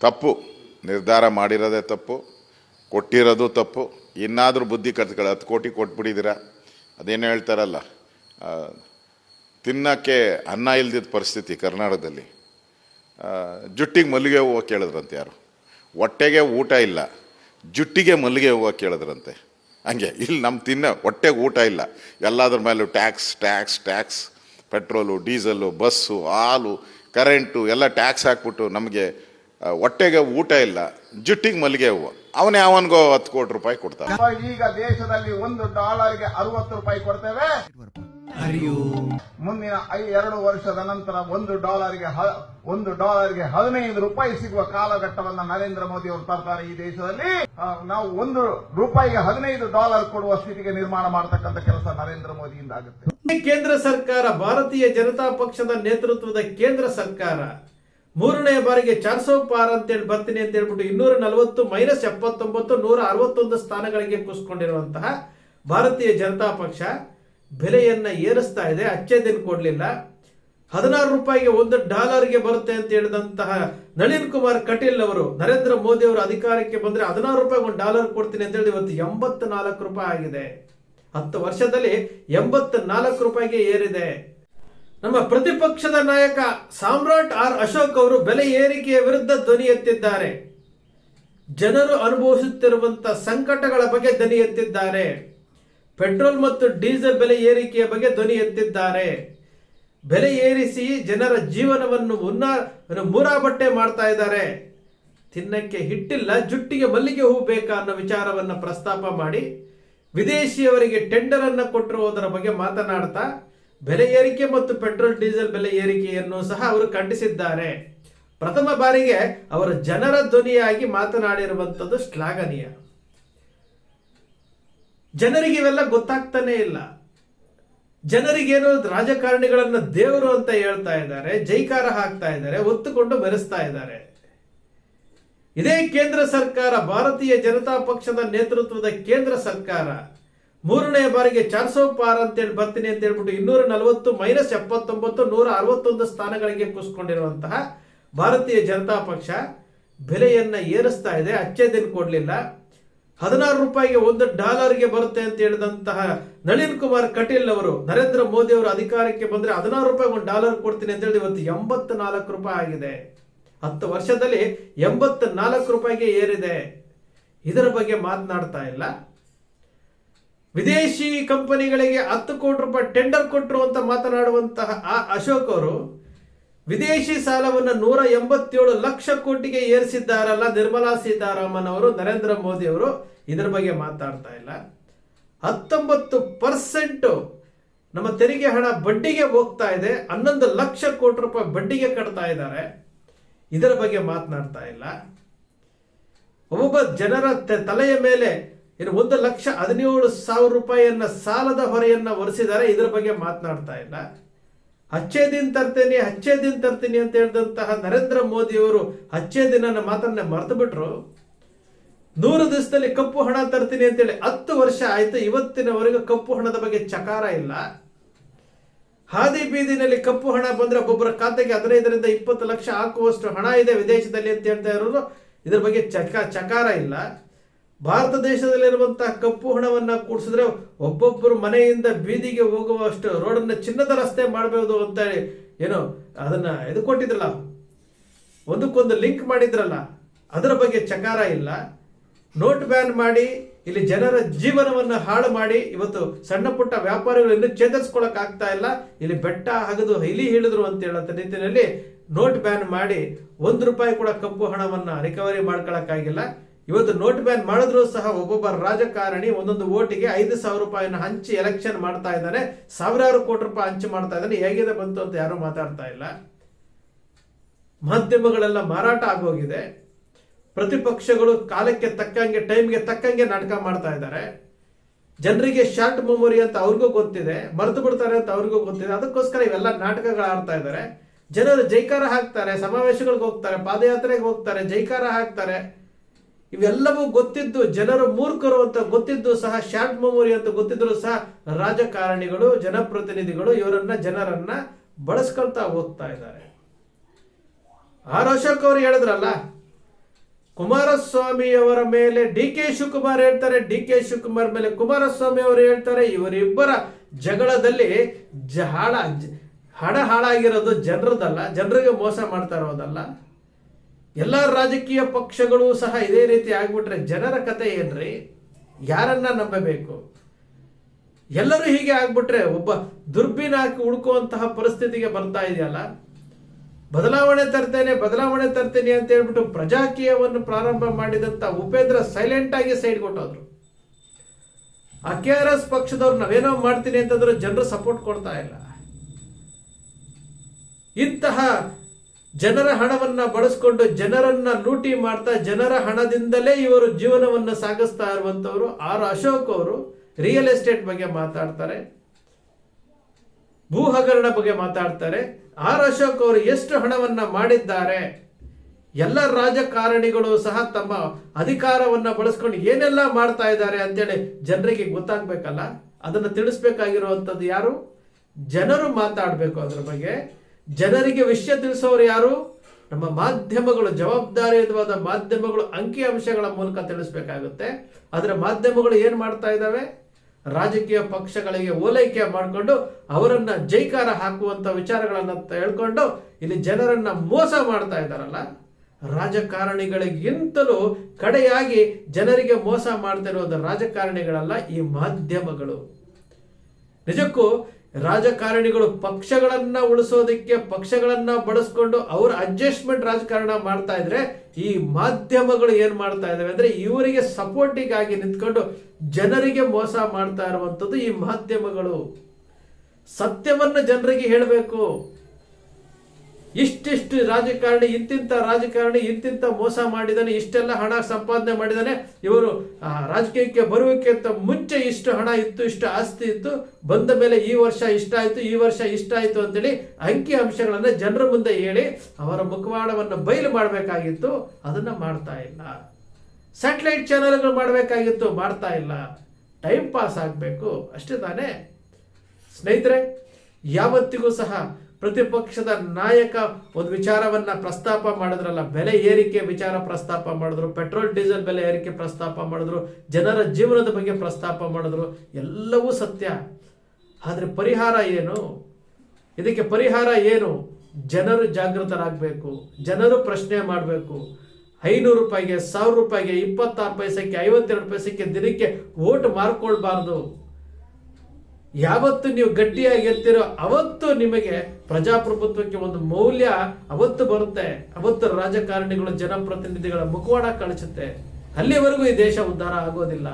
ತಪ್ಪು. ನಿರ್ಧಾರ ಮಾಡಿರೋದೇ ತಪ್ಪು. ಕೊಟ್ಟಿರೋದು ತಪ್ಪು. ಇನ್ನಾದರೂ ಬುದ್ಧಿ ಕತ್ಕೊಳ್ಳಿ ಹತ್ತು ಕೋಟಿ ಕೊಟ್ಬಿಟ್ಟಿದ್ದೀರ? ಅದೇನು ಹೇಳ್ತಾರಲ್ಲ ತಿನ್ನೋಕ್ಕೆ ಅನ್ನ ಇಲ್ದಿದ್ದ ಪರಿಸ್ಥಿತಿ ಕರ್ನಾಟಕದಲ್ಲಿ. ಜುಟ್ಟಿಗೆ ಮಲ್ಲಿಗೆ ಹೂವು ಕೇಳಿದ್ರಂತೆ ಯಾರು? ಹೊಟ್ಟೆಗೆ ಊಟ ಇಲ್ಲ. ಜುಟ್ಟಿಗೆ ಮಲ್ಲಿಗೆ ಹೂವು ಕೇಳಿದ್ರಂತೆ. ಹಂಗೆ, ಇಲ್ಲಿ ನಮ್ಮ ತಿನ್ನ ಹೊಟ್ಟೆಗೆ ಊಟ ಇಲ್ಲ. ಎಲ್ಲದ್ರ ಮೇಲೂ tax tax tax. Petrol diesel bus, ಹಾಲು, ಕರೆಂಟು ಎಲ್ಲ ಟ್ಯಾಕ್ಸ್ ಹಾಕ್ಬಿಟ್ಟು ನಮಗೆ ಹೊಟ್ಟೆಗೆ ಊಟ ಇಲ್ಲ ಜುಟ್ಟಿಗೆ ಮಲ್ಲಿಗೆ ಹೂವು. ಅವನೇ ಅವನಿಗೋ ಹತ್ತು ಕೋಟಿ ರೂಪಾಯಿ ಕೊಡ್ತಾನೆ. ಈಗ ದೇಶದಲ್ಲಿ ಒಂದು ಡಾಲರ್ಗೆ ಅರವತ್ತು ರೂಪಾಯಿ ಕೊಡ್ತೇವೆ. ಮುಂದಿನ ಐ- ಎರಡು ವರ್ಷದ ನಂತರ ಒಂದು ಡಾಲರ್ಗೆ ಹ- ಒಂದು ಡಾಲರ್ಗೆ ಹದಿನೈದು ರೂಪಾಯಿ ಸಿಗುವ ಕಾಲಘಟ್ಟವನ್ನ ನರೇಂದ್ರ ಮೋದಿ ಅವರು ತರ್ತಾರೆ ಈ ದೇಶದಲ್ಲಿ. ಆ, ನಾವು ಒಂದು ರೂಪಾಯಿಗೆ ಹದಿನೈದು ಡಾಲರ್ ಕೊಡುವ ಸ್ಥಿತಿಗೆ ನಿರ್ಮಾಣ ಮಾಡತಕ್ಕಂಥ ಕೆಲಸ ನರೇಂದ್ರ ಮೋದಿಯಿಂದ ಆಗುತ್ತೆ. ಕೇಂದ್ರ ಸರ್ಕಾರ ಭಾರತೀಯ ಜನತಾ ಪಕ್ಷದ ನೇತೃತ್ವದ ಕೇಂದ್ರ ಸರ್ಕಾರ. ಮೂರನೇ ಬಾರಿಗೆ ಚಾರ್ಸೋ ಪಾರ್ ಅಂತೇಳಿ ಬರ್ತೀನಿ ಅಂತ ಹೇಳ್ಬಿಟ್ಟು ಇನ್ನೂರ ನಲವತ್ತು ಮೈನಸ್ ಎಪ್ಪತ್ತೊಂಬತ್ತು, ನೂರ ಅರವತ್ತೊಂದು ಸ್ಥಾನಗಳಿಗೆ ಕುಸ್ಕೊಂಡಿರುವಂತಹ ಭಾರತೀಯ ಜನತಾ ಪಕ್ಷ ಬೆಲೆಯನ್ನ ಏರಿಸ್ತಾ ಇದೆ, ಅಚ್ಚೆ ದಿನ ಕೊಡಲಿಲ್ಲ. ಹದಿನಾರು ರೂಪಾಯಿಗೆ ಒಂದು ಡಾಲರ್ಗೆ ಬರುತ್ತೆ ಅಂತ ಹೇಳಿದಂತಹ ನಳಿನ್ ಕುಮಾರ್ ಕಟೀಲ್ ಅವರು, ನರೇಂದ್ರ ಮೋದಿ ಅವರು ಅಧಿಕಾರಕ್ಕೆ ಬಂದ್ರೆ ಹದಿನಾರು ರೂಪಾಯಿಗೆ ಒಂದು ಡಾಲರ್ ಕೊಡ್ತೀನಿ ಅಂತ ಹೇಳಿ ಇವತ್ತು ಎಂಬತ್ತು ನಾಲ್ಕು ರೂಪಾಯಿ ಆಗಿದೆ. ಹತ್ತು ವರ್ಷದಲ್ಲಿ ಎಂಬತ್ತು ನಾಲ್ಕು ರೂಪಾಯಿಗೆ ಏರಿದೆ. ನಮ್ಮ ಪ್ರತಿಪಕ್ಷದ ನಾಯಕ ಸಾಮ್ರಾಟ್ ಆರ್ ಅಶೋಕ್ ಅವರು ಬೆಲೆ ಏರಿಕೆಯ ವಿರುದ್ಧ ಧ್ವನಿ ಎತ್ತಿದ್ದಾರೆ. ಜನರು ಅನುಭವಿಸುತ್ತಿರುವಂತ ಸಂಕಟಗಳ ಬಗ್ಗೆ ಧ್ವನಿ ಎತ್ತಿದ್ದಾರೆ. ಪೆಟ್ರೋಲ್ ಮತ್ತು ಡೀಸೆಲ್ ಬೆಲೆ ಏರಿಕೆಯ ಬಗ್ಗೆ ಧ್ವನಿ ಎತ್ತಿದ್ದಾರೆ. ಬೆಲೆ ಏರಿಸಿ ಜನರ ಜೀವನವನ್ನು ಉನ್ನ ಮೂರಾ ಬಟ್ಟೆ ಮಾಡ್ತಾ ಇದ್ದಾರೆ. ತಿನ್ನಕ್ಕೆ ಹಿಟ್ಟಿಲ್ಲ, ಜುಟ್ಟಿಗೆ ಮಲ್ಲಿಗೆ ಹೂ ಬೇಕಾ ಅನ್ನೋ ವಿಚಾರವನ್ನ ಪ್ರಸ್ತಾಪ ಮಾಡಿ ವಿದೇಶಿಯವರಿಗೆ ಟೆಂಡರ್ ಅನ್ನು ಕೊಟ್ಟಿರುವುದರ ಬಗ್ಗೆ ಮಾತನಾಡ್ತಾ ಬೆಲೆ ಏರಿಕೆ ಮತ್ತು ಪೆಟ್ರೋಲ್, ಡೀಸೆಲ್ ಬೆಲೆ ಏರಿಕೆಯನ್ನು ಸಹ ಅವರು ಖಂಡಿಸಿದ್ದಾರೆ. ಪ್ರಥಮ ಬಾರಿಗೆ ಅವರು ಜನರ ಧ್ವನಿಯಾಗಿ ಮಾತನಾಡಿರುವಂಥದ್ದು ಶ್ಲಾಘನೀಯ. ಜನರಿಗೆ ಇವೆಲ್ಲ ಗೊತ್ತಾಗ್ತಾನೆ ಇಲ್ಲ. ಜನರಿಗೇನು ರಾಜಕಾರಣಿಗಳನ್ನ ದೇವರು ಅಂತ ಹೇಳ್ತಾ ಇದ್ದಾರೆ, ಜೈಕಾರ ಹಾಕ್ತಾ ಇದ್ದಾರೆ, ಒತ್ತುಕೊಂಡು ಬೆರೆಸ್ತಾ ಇದ್ದಾರೆ. ಇದೇ ಕೇಂದ್ರ ಸರ್ಕಾರ, ಭಾರತೀಯ ಜನತಾ ಪಕ್ಷದ ನೇತೃತ್ವದ ಕೇಂದ್ರ ಸರ್ಕಾರ. ಮೂರನೇ ಬಾರಿಗೆ ಚಾರ್ಸೋ ಪಾರ್ ಅಂತೇಳಿ ಬರ್ತೀನಿ ಅಂತ ಹೇಳ್ಬಿಟ್ಟು ಇನ್ನೂರ ನಲವತ್ತು ಮೈನಸ್ ಎಪ್ಪತ್ತೊಂಬತ್ತು, ನೂರ ಅರವತ್ತೊಂದು ಸ್ಥಾನಗಳಿಗೆ ಕುಸ್ಕೊಂಡಿರುವಂತಹ ಭಾರತೀಯ ಜನತಾ ಪಕ್ಷ ಬೆಲೆಯನ್ನ ಏರಿಸ್ತಾ ಇದೆ, ಅಚ್ಚೆ ದಿನ ಕೊಡ್ಲಿಲ್ಲ. ಹದಿನಾರು ರೂಪಾಯಿಗೆ ಒಂದು ಡಾಲರ್ಗೆ ಬರುತ್ತೆ ಅಂತ ಹೇಳಿದಂತಹ ನಳಿನ್ ಕುಮಾರ್ ಕಟೀಲ್ ಅವರು, ನರೇಂದ್ರ ಮೋದಿ ಅವರು ಅಧಿಕಾರಕ್ಕೆ ಬಂದ್ರೆ ಹದಿನಾರು ರೂಪಾಯಿ ಒಂದು ಡಾಲರ್ ಕೊಡ್ತೀನಿ ಅಂತ ಹೇಳಿ ಇವತ್ತು ಎಂಬತ್ತು ನಾಲ್ಕು ರೂಪಾಯಿ ಆಗಿದೆ. ಹತ್ತು ವರ್ಷದಲ್ಲಿ ಎಂಬತ್ತು ನಾಲ್ಕು ರೂಪಾಯಿಗೆ ಏರಿದೆ. ಇದರ ಬಗ್ಗೆ ಮಾತನಾಡ್ತಾ ಇಲ್ಲ. ವಿದೇಶಿ ಕಂಪನಿಗಳಿಗೆ ಹತ್ತು ಕೋಟಿ ರೂಪಾಯಿ ಟೆಂಡರ್ ಕೊಟ್ಟರು ಅಂತ ಮಾತನಾಡುವಂತಹ ಆ ಅಶೋಕ್ ಅವರು ವಿದೇಶಿ ಸಾಲವನ್ನು ನೂರ ಎಂಬತ್ತೇಳು ಲಕ್ಷ ಕೋಟಿಗೆ ಏರಿಸಿದ್ದಾರಲ್ಲ ನಿರ್ಮಲಾ ಸೀತಾರಾಮನ್ ಅವರು, ನರೇಂದ್ರ ಮೋದಿ ಅವರು. ಇದರ ಬಗ್ಗೆ ಮಾತಾಡ್ತಾ ಇಲ್ಲ. ಹತ್ತೊಂಬತ್ತು ಪರ್ಸೆಂಟ್ ನಮ್ಮ ತೆರಿಗೆ ಹಣ ಬಡ್ಡಿಗೆ ಹೋಗ್ತಾ ಇದೆ. ಹನ್ನೊಂದು ಲಕ್ಷ ಕೋಟಿ ರೂಪಾಯಿ ಬಡ್ಡಿಗೆ ಕಟ್ತಾ ಇದ್ದಾರೆ. ಇದರ ಬಗ್ಗೆ ಮಾತನಾಡ್ತಾ ಇಲ್ಲ. ಒಬ್ಬೊಬ್ಬ ಜನರ ತಲೆಯ ಮೇಲೆ ಏನು ಒಂದು ಲಕ್ಷ ಹದಿನೇಳು ಸಾವಿರ ರೂಪಾಯಿಯನ್ನ ಸಾಲದ ಹೊರೆಯನ್ನ ಒರೆಸಿದರೆ ಇದರ ಬಗ್ಗೆ ಮಾತನಾಡ್ತಾ ಇಲ್ಲ. ಹಚ್ಚೇ ದಿನ ತರ್ತೀನಿ, ಹಚ್ಚೇ ದಿನ ತರ್ತೀನಿ ಅಂತ ಹೇಳಿದಂತಹ ನರೇಂದ್ರ ಮೋದಿ ಅವರು ಹಚ್ಚೇ ದಿನನ ಮಾತನ್ನ ಮರೆತು ಬಿಟ್ರು ನೂರು ದಿವಸದಲ್ಲಿ ಕಪ್ಪು ಹಣ ತರ್ತೀನಿ ಅಂತೇಳಿ ಹತ್ತು ವರ್ಷ ಆಯ್ತು. ಇವತ್ತಿನವರೆಗೂ ಕಪ್ಪು ಹಣದ ಬಗ್ಗೆ ಚಕಾರ ಇಲ್ಲ. ಹಾದಿ ಬೀದಿನಲ್ಲಿ ಕಪ್ಪು ಹಣ ಬಂದ್ರೆ ಒಬ್ಬೊಬ್ಬರ ಖಾತೆಗೆ ಹದಿನೈದರಿಂದ ಇಪ್ಪತ್ತು ಲಕ್ಷ ಹಾಕುವಷ್ಟು ಹಣ ಇದೆ ವಿದೇಶದಲ್ಲಿ ಅಂತ ಹೇಳ್ತಾ ಇರೋರು. ಇದ್ರ ಬಗ್ಗೆ ಚಕ ಚಕಾರ ಇಲ್ಲ. ಭಾರತ ದೇಶದಲ್ಲಿರುವಂತಹ ಕಪ್ಪು ಹಣವನ್ನ ಕೂಡಿಸಿದ್ರೆ ಒಬ್ಬೊಬ್ಬರು ಮನೆಯಿಂದ ಬೀದಿಗೆ ಹೋಗುವಷ್ಟು ರೋಡನ್ನ ಚಿನ್ನದ ರಸ್ತೆ ಮಾಡಬಹುದು ಅಂತ ಹೇಳಿ ಏನು ಅದನ್ನ ಇದು ಕೊಟ್ಟಿದ್ರಲ್ಲ ಒಂದಕ್ಕೊಂದು ಲಿಂಕ್ ಮಾಡಿದ್ರಲ್ಲ. ಅದರ ಬಗ್ಗೆ ಚಕಾರ ಇಲ್ಲ. ನೋಟ್ ಬ್ಯಾನ್ ಮಾಡಿ, ಇಲ್ಲಿ ಜನರ ಜೀವನವನ್ನ ಹಾಳು ಮಾಡಿ, ಇವತ್ತು ಸಣ್ಣ ಪುಟ್ಟ ವ್ಯಾಪಾರಿಗಳು ಇನ್ನೂ ಚೇತರಿಸ್ಕೊಳಕ್ ಆಗ್ತಾ ಇಲ್ಲ. ಇಲ್ಲಿ ಬೆಟ್ಟ ಹಗದು ಇಲಿ ಹೇಳಿದ್ರು ಅಂತ ಹೇಳುವಂತ ನಿಟ್ಟಿನಲ್ಲಿ ನೋಟ್ ಬ್ಯಾನ್ ಮಾಡಿ ಒಂದು ರೂಪಾಯಿ ಕೂಡ ಕಪ್ಪು ಹಣವನ್ನ ರಿಕವರಿ ಮಾಡ್ಕೊಳಕ್ಕಾಗಿಲ್ಲ ಇವತ್ತು ನೋಟ್ ಬ್ಯಾನ್ ಮಾಡಿದ್ರು ಸಹ ಒಬ್ಬೊಬ್ಬ ರಾಜಕಾರಣಿ ಒಂದೊಂದು ಓಟಿಗೆ ಐದು ಸಾವಿರ ರೂಪಾಯಿನ ಹಂಚಿ ಎಲೆಕ್ಷನ್ ಮಾಡ್ತಾ ಇದ್ದಾನೆ ಸಾವಿರಾರು ಕೋಟಿ ರೂಪಾಯಿ ಹಂಚಿ ಮಾಡ್ತಾ ಇದ್ದಾನೆ. ಹೇಗಿದೆ ಬಂತು ಅಂತ ಯಾರು ಮಾತಾಡ್ತಾ ಇಲ್ಲ. ಮಾಧ್ಯಮಗಳೆಲ್ಲ ಮಾರಾಟ ಆಗೋಗಿದೆ. ಪ್ರತಿಪಕ್ಷಗಳು ಕಾಲಕ್ಕೆ ತಕ್ಕಂಗೆ, ಟೈಮ್ಗೆ ತಕ್ಕಂಗೆ ನಾಟಕ ಮಾಡ್ತಾ ಇದ್ದಾರೆ. ಜನರಿಗೆ ಶಾರ್ಟ್ ಮೆಮೊರಿ ಅಂತ ಅವ್ರಿಗೂ ಗೊತ್ತಿದೆ. ಮರೆತು ಬಿಡ್ತಾರೆ ಅಂತ ಅವ್ರಿಗೂ ಗೊತ್ತಿದೆ. ಅದಕ್ಕೋಸ್ಕರ ಇವೆಲ್ಲ ನಾಟಕಗಳು ಆಡ್ತಾ ಇದ್ದಾರೆ. ಜನರು ಜೈಕಾರ ಹಾಕ್ತಾರೆ. ಸಮಾವೇಶಗಳಿಗೆ ಹೋಗ್ತಾರೆ. ಪಾದಯಾತ್ರೆಗೆ ಹೋಗ್ತಾರೆ. ಜೈಕಾರ ಹಾಕ್ತಾರೆ. ಇವೆಲ್ಲವೂ ಗೊತ್ತಿದ್ದು ಜನರು ಮೂರ್ಖರು ಅಂತ ಗೊತ್ತಿದ್ದು ಸಹ ಶಾರ್ಟ್ ಮೆಮೊರಿ ಅಂತ ಗೊತ್ತಿದ್ರು ಸಹ ರಾಜಕಾರಣಿಗಳು, ಜನಪ್ರತಿನಿಧಿಗಳು ಇವರನ್ನ ಜನರನ್ನ ಬಳಸ್ಕೊಳ್ತಾ ಹೋಗ್ತಾ ಇದ್ದಾರೆ. ಆರ್ ಅಶೋಕ್ ಅವರು ಹೇಳಿದ್ರಲ್ಲ, ಕುಮಾರಸ್ವಾಮಿ ಅವರ ಮೇಲೆ ಡಿ ಕೆ ಶಿವಕುಮಾರ್ ಹೇಳ್ತಾರೆ, ಡಿ ಕೆ ಶಿವಕುಮಾರ್ ಮೇಲೆ ಕುಮಾರಸ್ವಾಮಿ ಅವರು ಹೇಳ್ತಾರೆ, ಇವರಿಬ್ಬರ ಜಗಳದಲ್ಲಿ ಹಾಳ ಹಣ ಹಾಳಾಗಿರೋದು ಜನರದಲ್ಲ, ಜನರಿಗೆ ಮೋಸ ಮಾಡ್ತಾ ಇರೋದಲ್ಲ. ಎಲ್ಲ ರಾಜಕೀಯ ಪಕ್ಷಗಳು ಸಹ ಇದೇ ರೀತಿ ಆಗ್ಬಿಟ್ರೆ ಜನರ ಕತೆ ಏನ್ರಿ? ಯಾರನ್ನ ನಂಬಬೇಕು? ಎಲ್ಲರೂ ಹೀಗೆ ಆಗ್ಬಿಟ್ರೆ ಒಬ್ಬ ದುರ್ಬೀನ್ ಹಾಕಿ ಹುಡುಕುವಂತಹ ಪರಿಸ್ಥಿತಿಗೆ ಬರ್ತಾ ಇದೆಯಲ್ಲ? ಬದಲಾವಣೆ ತರ್ತೇನೆ ಬದಲಾವಣೆ ತರ್ತೇನೆ ಅಂತ ಹೇಳ್ಬಿಟ್ಟು ಪ್ರಜಾಕೀಯವನ್ನು ಪ್ರಾರಂಭ ಮಾಡಿದಂತ ಉಪೇಂದ್ರ ಸೈಲೆಂಟ್ ಆಗಿ ಸೈಡ್ ಕೊಟ್ಟೋದ್ರು. ಆ ಕೆ ಆರ್ ಎಸ್ ಪಕ್ಷದವ್ರು ನಾವೇನೋ ಮಾಡ್ತೀನಿ ಅಂತಂದ್ರೆ ಜನರು ಸಪೋರ್ಟ್ ಕೊಡ್ತಾ ಇಲ್ಲ. ಇಂತಹ ಜನರ ಹಣವನ್ನ ಬಳಸ್ಕೊಂಡು ಜನರನ್ನ ಲೂಟಿ ಮಾಡ್ತಾ ಜನರ ಹಣದಿಂದಲೇ ಇವರು ಜೀವನವನ್ನ ಸಾಗಿಸ್ತಾ ಇರುವಂತವರು ಆರ್ ಅಶೋಕ್ ಅವರು. ರಿಯಲ್ ಎಸ್ಟೇಟ್ ಬಗ್ಗೆ ಮಾತಾಡ್ತಾರೆ. ಭೂ ಹಗರಣ ಬಗ್ಗೆ ಮಾತಾಡ್ತಾರೆ. ಆರ್ ಅಶೋಕ್ ಅವರು ಎಷ್ಟು ಹಣವನ್ನ ಮಾಡಿದ್ದಾರೆ? ಎಲ್ಲ ರಾಜಕಾರಣಿಗಳು ಸಹ ತಮ್ಮ ಅಧಿಕಾರವನ್ನ ಬಳಸ್ಕೊಂಡು ಏನೆಲ್ಲ ಮಾಡ್ತಾ ಇದ್ದಾರೆ ಅಂತೇಳಿ ಜನರಿಗೆ ಗೊತ್ತಾಗ್ಬೇಕಲ್ಲ? ಅದನ್ನ ತಿಳಿಸ್ಬೇಕಾಗಿರುವಂಥದ್ದು ಯಾರು? ಜನರು ಮಾತಾಡಬೇಕು ಅದ್ರ ಬಗ್ಗೆ. ಜನರಿಗೆ ವಿಷಯ ತಿಳಿಸೋರು ಯಾರು? ನಮ್ಮ ಮಾಧ್ಯಮಗಳು, ಜವಾಬ್ದಾರಿಯುತವಾದ ಮಾಧ್ಯಮಗಳು, ಅಂಕಿ ಅಂಶಗಳ ಮೂಲಕ ತಿಳಿಸ್ಬೇಕಾಗುತ್ತೆ. ಅದರ ಮಾಧ್ಯಮಗಳು ಏನು ಮಾಡ್ತಾ ಇದ್ದಾವೆ? ರಾಜಕೀಯ ಪಕ್ಷಗಳಿಗೆ ಓಲೈಕೆ ಮಾಡಿಕೊಂಡು ಅವರನ್ನ ಜೈಕಾರ ಹಾಕುವಂತ ವಿಚಾರಗಳನ್ನ ಹೇಳ್ಕೊಂಡು ಇಲ್ಲಿ ಜನರನ್ನ ಮೋಸ ಮಾಡ್ತಾ ಇದ್ದಾರಲ್ಲ? ರಾಜಕಾರಣಿಗಳಿಗಿಂತಲೂ ಕಡೆಯಾಗಿ ಜನರಿಗೆ ಮೋಸ ಮಾಡ್ತಿರೋದು ರಾಜಕಾರಣಿಗಳಲ್ಲ, ಈ ಮಾಧ್ಯಮಗಳು. ನಿಜಕ್ಕೂ ರಾಜಕಾರಣಿಗಳು ಪಕ್ಷಗಳನ್ನ ಉಳಿಸೋದಕ್ಕೆ ಪಕ್ಷಗಳನ್ನ ಬಳಸ್ಕೊಂಡು ಅವರ ಅಡ್ಜಸ್ಟ್ಮೆಂಟ್ ರಾಜಕಾರಣ ಮಾಡ್ತಾ ಇದ್ರೆ ಈ ಮಾಧ್ಯಮಗಳು ಏನ್ ಮಾಡ್ತಾ ಇದಾವೆ ಅಂದ್ರೆ ಇವರಿಗೆ ಸಪೋರ್ಟಿಗಾಗಿ ನಿಂತ್ಕೊಂಡು ಜನರಿಗೆ ಮೋಸ ಮಾಡ್ತಾ ಇರುವಂತದ್ದು ಈ ಮಾಧ್ಯಮಗಳು. ಸತ್ಯವನ್ನ ಜನರಿಗೆ ಹೇಳಬೇಕು. ಇಷ್ಟಿಷ್ಟು ರಾಜಕಾರಣಿ, ಇಂತಿಂತ ರಾಜಕಾರಣಿ, ಇಂತಿಂತ ಮೋಸ ಮಾಡಿದಾನೆ, ಇಷ್ಟೆಲ್ಲ ಹಣ ಸಂಪಾದನೆ ಮಾಡಿದಾನೆ. ಇವರು ರಾಜಕೀಯಕ್ಕೆ ಬರುವಕ್ಕಿಂತ ಮುಂಚೆ ಇಷ್ಟು ಹಣ ಇತ್ತು, ಇಷ್ಟು ಆಸ್ತಿ ಇತ್ತು. ಬಂದ ಮೇಲೆ ಈ ವರ್ಷ ಇಷ್ಟ ಆಯ್ತು, ಈ ವರ್ಷ ಇಷ್ಟ ಆಯ್ತು ಅಂತೇಳಿ ಅಂಕಿ ಅಂಶಗಳನ್ನು ಜನರ ಮುಂದೆ ಹೇಳಿ ಅವರ ಮುಖವಾಡವನ್ನು ಬಯಲು ಮಾಡಬೇಕಾಗಿತ್ತು. ಅದನ್ನ ಮಾಡ್ತಾ ಇಲ್ಲ. ಸ್ಯಾಟಲೈಟ್ ಚಾನೆಲ್ಗಳು ಮಾಡಬೇಕಾಗಿತ್ತು, ಮಾಡ್ತಾ ಇಲ್ಲ. ಟೈಮ್ ಪಾಸ್ ಆಗಬೇಕು. ಅಷ್ಟೇ ತಾನೇ. ಸ್ನೇಹಿತರೆ, ಯಾವತ್ತಿಗೂ ಸಹ ಪ್ರತಿಪಕ್ಷದ ನಾಯಕ ಒಂದು ವಿಚಾರವನ್ನ ಪ್ರಸ್ತಾಪ ಮಾಡಿದ್ರಲ್ಲ, ಬೆಲೆ ಏರಿಕೆ ವಿಚಾರ ಪ್ರಸ್ತಾಪ ಮಾಡಿದ್ರು, ಪೆಟ್ರೋಲ್, ಡೀಸೆಲ್ ಬೆಲೆ ಏರಿಕೆ ಪ್ರಸ್ತಾಪ ಮಾಡಿದ್ರು, ಜನರ ಜೀವನದ ಬಗ್ಗೆ ಪ್ರಸ್ತಾಪ ಮಾಡಿದ್ರು, ಎಲ್ಲವೂ ಸತ್ಯ. ಆದರೆ ಪರಿಹಾರ ಏನು? ಇದಕ್ಕೆ ಪರಿಹಾರ ಏನು? ಜನರು ಜಾಗೃತರಾಗಬೇಕು, ಜನರು ಪ್ರಶ್ನೆ ಮಾಡಬೇಕು. ಐನೂರು ರೂಪಾಯಿಗೆ, ಸಾವಿರ ರೂಪಾಯಿಗೆ, ಇಪ್ಪತ್ತಾರು ಪೈಸೆಗೆ, ಐವತ್ತೆರಡು ಪೈಸೆಗೆ ದಿನಕ್ಕೆ ಓಟ್ ಮಾರ್ಕೊಳ್ಬಾರ್ದು. ಯಾವತ್ತು ನೀವು ಗಟ್ಟಿಯಾಗಿ ಎತ್ತಿರೋ ಅವತ್ತು ನಿಮಗೆ ಪ್ರಜಾಪ್ರಭುತ್ವಕ್ಕೆ ಒಂದು ಮೌಲ್ಯ ಅವತ್ತು ಬರುತ್ತೆ. ಅವತ್ತು ರಾಜಕಾರಣಿಗಳು, ಜನಪ್ರತಿನಿಧಿಗಳ ಮುಖವಾಡ ಕಳಿಸುತ್ತೆ ಅಲ್ಲಿವರೆಗೂ ಈ ದೇಶ ಉದ್ಧಾರ ಆಗೋದಿಲ್ಲ.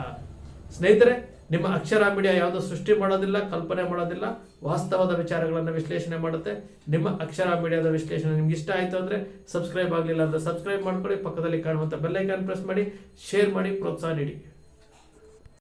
ಸ್ನೇಹಿತರೆ, ನಿಮ್ಮ ಅಕ್ಷರ ಮೀಡಿಯಾ ಯಾವುದು ಸೃಷ್ಟಿ ಮಾಡೋದಿಲ್ಲ, ಕಲ್ಪನೆ ಮಾಡೋದಿಲ್ಲ, ವಾಸ್ತವದ ವಿಚಾರಗಳನ್ನು ವಿಶ್ಲೇಷಣೆ ಮಾಡುತ್ತೆ. ನಿಮ್ಮ ಅಕ್ಷರ ಮೀಡಿಯಾದ ವಿಶ್ಲೇಷಣೆ ನಿಮ್ಗೆ ಇಷ್ಟ ಆಯ್ತು ಅಂದ್ರೆ ಸಬ್ಸ್ಕ್ರೈಬ್ ಆಗಲಿಲ್ಲ ಅಂದ್ರೆ ಸಬ್ಸ್ಕ್ರೈಬ್ ಮಾಡ್ಕೊಳ್ಳಿ, ಪಕ್ಕದಲ್ಲಿ ಕಾಣುವಂಥ ಬೆಲ್ಲೈಕಾನ್ ಪ್ರೆಸ್ ಮಾಡಿ, ಶೇರ್ ಮಾಡಿ, ಪ್ರೋತ್ಸಾಹ ನೀಡಿ.